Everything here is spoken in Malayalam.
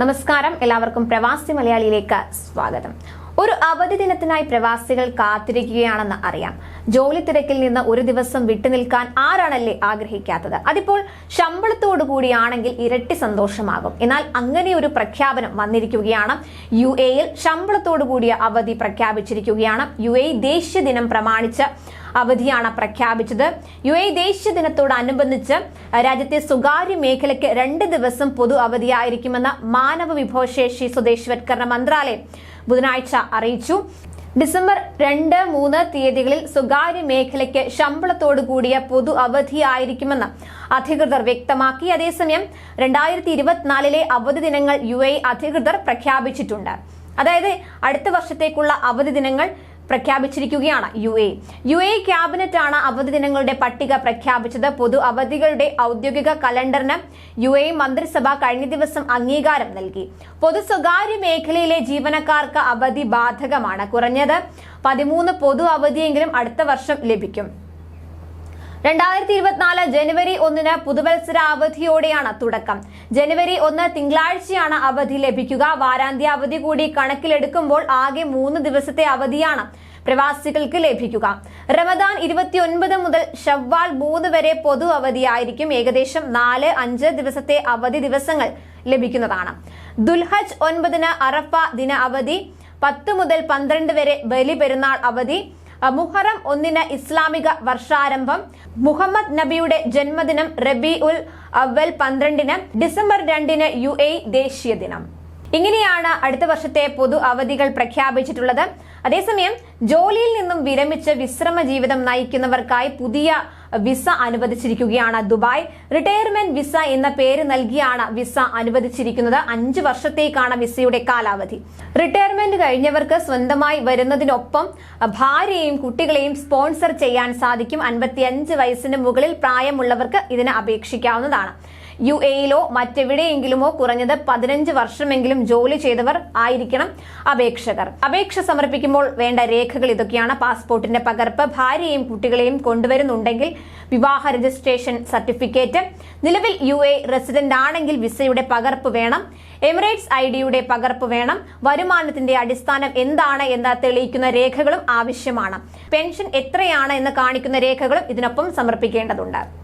നമസ്കാരം. എല്ലാവർക്കും പ്രവാസി മലയാളിയിലേക്ക് സ്വാഗതം. ഒരു അവധി ദിനത്തിനായി പ്രവാസികൾ കാത്തിരിക്കുകയാണെന്ന് അറിയാം. ജോലി തിരക്കിൽ നിന്ന് ഒരു ദിവസം വിട്ടുനിൽക്കാൻ ആരാണല്ലേ ആഗ്രഹിക്കാത്തത്? അതിപ്പോൾ ശമ്പളത്തോടു കൂടിയാണെങ്കിൽ ഇരട്ടി സന്തോഷമാകും. എന്നാൽ അങ്ങനെ ഒരു പ്രഖ്യാപനം വന്നിരിക്കുകയാണ്. യു എയിൽ ശമ്പളത്തോടു കൂടിയ അവധി പ്രഖ്യാപിച്ചിരിക്കുകയാണ്. യു എ ദേശീയ ദിനം പ്രമാണിച്ച് അവധിയാണ് പ്രഖ്യാപിച്ചത്. യു എ ദേശീയ ദിനത്തോടനുബന്ധിച്ച് രാജ്യത്തെ സ്വകാര്യ മേഖലയ്ക്ക് രണ്ട് ദിവസം പൊതു അവധിയായിരിക്കുമെന്ന് മാനവ വിഭവശേഷി സ്വദേശവത്കരണ മന്ത്രാലയം ബുധനാഴ്ച അറിയിച്ചു. ഡിസംബർ രണ്ട് മൂന്ന് തീയതികളിൽ സ്വകാര്യ മേഖലയ്ക്ക് ശമ്പളത്തോടു കൂടിയ പൊതു അവധിയായിരിക്കുമെന്ന് അധികൃതർ വ്യക്തമാക്കി. അതേസമയം രണ്ടായിരത്തി ഇരുപത്തിനാലിലെ അവധി ദിനങ്ങൾ യു എ അധികൃതർ പ്രഖ്യാപിച്ചിട്ടുണ്ട്. അതായത് അടുത്ത വർഷത്തേക്കുള്ള അവധി ദിനങ്ങൾ പ്രഖ്യാപിച്ചിരിക്കുകയാണ് U A. U A cabinet ആണ് അവധി ദിനങ്ങളുടെ പട്ടിക പ്രഖ്യാപിച്ചത്. പൊതു അവധികളുടെ ഔദ്യോഗിക കലണ്ടറിന് യു എ മന്ത്രിസഭ കഴിഞ്ഞ ദിവസം അംഗീകാരം നൽകി. പൊതു സ്വകാര്യ മേഖലയിലെ ജീവനക്കാർക്ക് അവധി ബാധകമാണ്. കുറഞ്ഞത് പതിമൂന്ന് പൊതു അവധിയെങ്കിലും അടുത്ത വർഷം ലഭിക്കും. രണ്ടായിരത്തി ഇരുപത്തിനാല് ജനുവരി ഒന്നിന് പുതുവത്സര അവധിയോടെയാണ് തുടക്കം. ജനുവരി ഒന്ന് തിങ്കളാഴ്ചയാണ് അവധി ലഭിക്കുക. വാരാന്ത്യ അവധി കൂടി കണക്കിലെടുക്കുമ്പോൾ ആകെ മൂന്ന് ദിവസത്തെ അവധിയാണ് പ്രവാസികൾക്ക് ലഭിക്കുക. റമദാൻ ഇരുപത്തിയൊൻപത് മുതൽ ഷവ്വാൽ മൂന്ന് വരെ പൊതു അവധിയായിരിക്കും. ഏകദേശം നാല് അഞ്ച് ദിവസത്തെ അവധി ദിവസങ്ങൾ ലഭിക്കുന്നതാണ്. ദുൽഹജ് ഒൻപതിന് അറഫ ദിന അവധി പത്ത് മുതൽ പന്ത്രണ്ട് വരെ ബലി പെരുന്നാൾ അവധി മുഹറം ഒന്നിന് ഇസ്ലാമിക വർഷാരംഭം. മുഹമ്മദ് നബിയുടെ ജന്മദിനം റബി ഉൽ അവൽ പന്ത്രണ്ടിന് ഡിസംബർ രണ്ടിന് യു എ ദേശീയ ദിനം. ഇങ്ങനെയാണ് അടുത്ത വർഷത്തെ പൊതു അവധികൾ പ്രഖ്യാപിച്ചിട്ടുള്ളത്. അതേസമയം ജോലിയിൽ നിന്നും വിരമിച്ച് വിശ്രമ ജീവിതം നയിക്കുന്നവർക്കായി പുതിയ വിസ അനുവദിച്ചിരിക്കുകയാണ് ദുബായ്. റിട്ടയർമെന്റ് വിസ എന്ന പേര് നൽകിയാണ് വിസ അനുവദിച്ചിരിക്കുന്നത്. അഞ്ചു വർഷത്തേക്കാണ് വിസയുടെ കാലാവധി. റിട്ടയർമെന്റ് കഴിഞ്ഞവർക്ക് സ്വന്തമായി വരുന്നതിനൊപ്പം ഭാര്യയെയും കുട്ടികളെയും സ്പോൺസർ ചെയ്യാൻ സാധിക്കും. അൻപത്തിയഞ്ച് വയസ്സിന് മുകളിൽ പ്രായമുള്ളവർക്ക് ഇതിന് അപേക്ഷിക്കാവുന്നതാണ്. യു എയിലോ മറ്റെവിടെയെങ്കിലുമോ കുറഞ്ഞത് പതിനഞ്ച് വർഷമെങ്കിലും ജോലി ചെയ്തവർ ആയിരിക്കണം അപേക്ഷകർ. അപേക്ഷ സമർപ്പിക്കുമ്പോൾ വേണ്ട രേഖകൾ ഇതൊക്കെയാണ് പാസ്പോർട്ടിന്റെ പകർപ്പ്. ഭാര്യയെയും കുട്ടികളെയും കൊണ്ടുവരുന്നുണ്ടെങ്കിൽ വിവാഹ രജിസ്ട്രേഷൻ സർട്ടിഫിക്കറ്റ്. നിലവിൽ യു എ റെസിഡന്റ് ആണെങ്കിൽ വിസയുടെ പകർപ്പ് വേണം. എമിറേറ്റ്സ് ഐ ഡിയുടെ പകർപ്പ് വേണം. വരുമാനത്തിന്റെ അടിസ്ഥാനം എന്താണ് എന്ന് തെളിയിക്കുന്ന രേഖകളും ആവശ്യമാണ്. പെൻഷൻ എത്രയാണ് എന്ന് കാണിക്കുന്ന രേഖകളും ഇതിനൊപ്പം സമർപ്പിക്കേണ്ടതുണ്ട്.